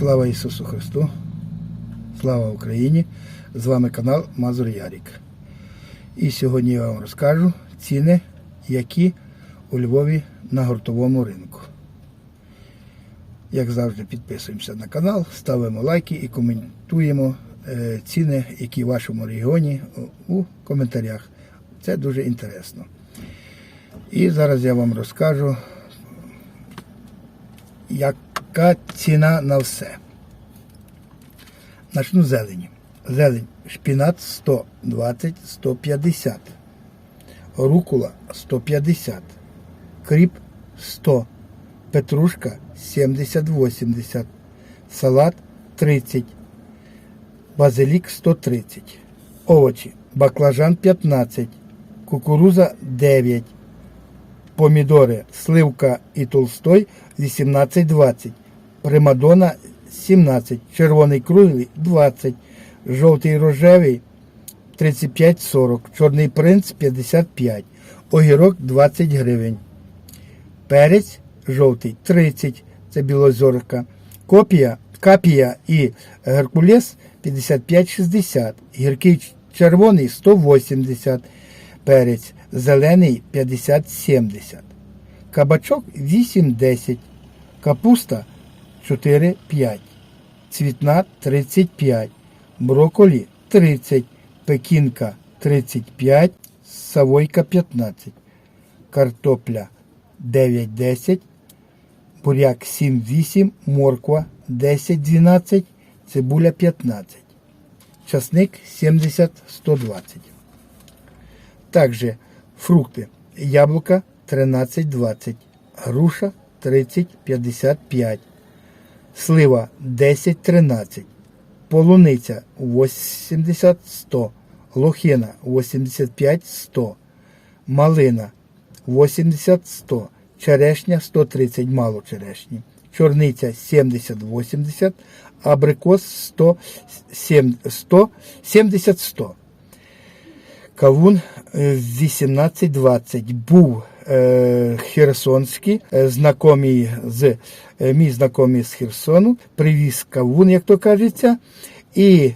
Слава Ісусу Христу! Слава Україні! З вами канал Мазур Ярік. І сьогодні я вам розкажу ціни, які у Львові на гуртовому ринку. Як завжди, підписуємося на канал, ставимо лайки і коментуємо е, ціни, які в вашому регіоні у- коментарях. Це дуже інтересно. І зараз я вам розкажу, яка ціна на все. Начну зелені. Зелень. Шпінат 120-150. Рукула 150. Кріп 100. Петрушка 70-80. Салат 30. Базилік 130. Овочі. Баклажан 15. Кукуруза 9. Помідори, сливка і толстой 18-20. Примадона 17. Червоний круглий 20. Жовтий рожевий 35-40. Чорний принц 55. Огірок 20 гривень. Перець жовтий 30. Це білозорка. Копія, капія і геркулес 55-60. Гіркий червоний 180. Перець зелений 50-70. Кабачок 8-10. Капуста 4-5. Цвітна 35. Броколі 30. Пекінка 35. Савойка 15. Картопля 9-10. Буряк 7-8. Морква 10-12. Цибуля 15. Часник 70-120. Также фрукти. Яблука 13-20. Груша 30-55. Слива 10-13. Полуниця 80-100. Лохина 85-100. Малина 80-100. Черешня 130, мало черешні. Чорниця 70-80. Абрикос 100, 70-100. Кавун е, 18-20 був е, херсонський, е, знакомий з е, мій знайомий з Херсону, привіз кавун, як то кажеться. І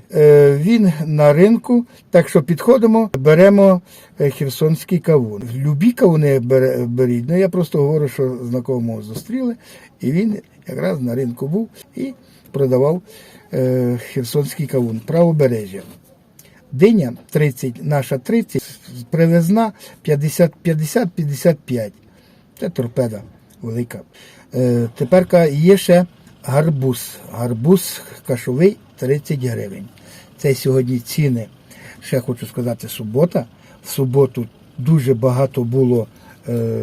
він на ринку, так що підходимо, беремо херсонський кавун. Любі кавуни беріть. Ну я просто говорю, що знакомого зустріли, і він якраз на ринку був і продавав херсонський кавун, правобережжя. Диня 30, наша 30, привезна 50-55. Це торпеда велика. Е, тепер є ще гарбуз. Гарбуз кашовий 30 гривень. Це сьогодні ціни. Ще хочу сказати, субота. В суботу дуже багато було е,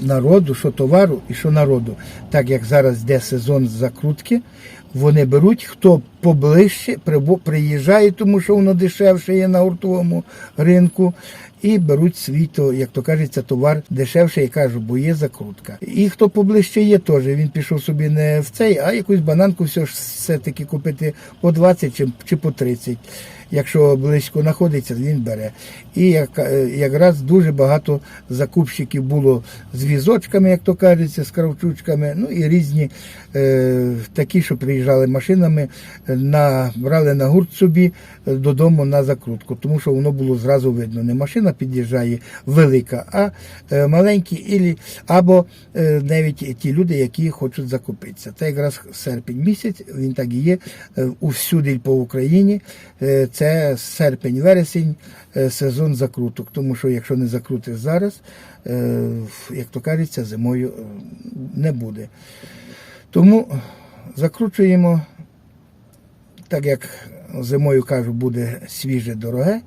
народу, що товару і що народу. Так як зараз йде сезон закрутки, вони беруть, хто поближче приїжджає, тому що воно дешевше є на гуртовому ринку. І беруть свій, то, як то кажеться, товар дешевше, я кажу, бо є закрутка. І хто поближче є теж, він пішов собі не в цей, а якусь бананку все ж все-таки купити по 20 чи, чи по 30. Якщо близько знаходиться, він бере. І як, е, якраз дуже багато закупщиків було з візочками, як то кажеться, з кравчучками, ну і різні е, такі, що приїжджали машинами, е, на, на гурт собі е, додому на закрутку, тому що воно було зразу видно. Не машина під'їжджає велика, а е, маленькі, або навіть ті люди, які хочуть закупитися. Це якраз серпень місяць, він так і є усюди по Україні. Це серпень-вересень, сезон закруток. Тому що якщо не закрутиш зараз, як то кажеться, зимою не буде. Тому закручуємо, так як зимою кажу, буде свіже дороге,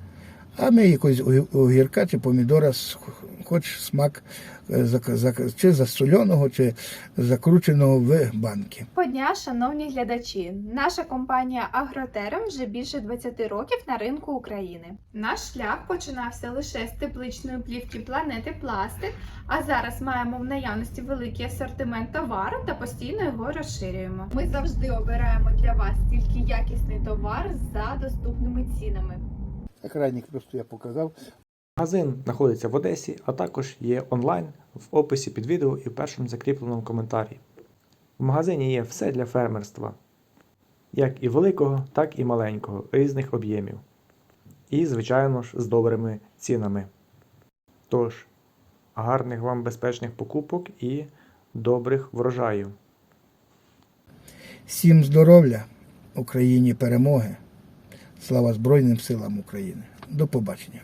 а ми якось огірка чи помідора, хоч смак е, чи засоленого, чи закрученого в банки. Доброго дня, шановні глядачі. Наша компанія Агротерем вже більше 20 років на ринку України. Наш шлях починався лише з тепличної плівки планети Пластик, а зараз маємо в наявності великий асортимент товару та постійно його розширюємо. Ми завжди обираємо для вас тільки якісний товар за доступними цінами. Екранник просто я показав. Магазин знаходиться в Одесі, а також є онлайн в описі під відео і в першому закріпленому коментарі. В магазині є все для фермерства, як і великого, так і маленького, різних об'ємів. І, звичайно ж, з добрими цінами. Тож, гарних вам безпечних покупок і добрих врожаїв. Всім здоров'я, Україні перемоги. Слава Збройним силам України. До побачення.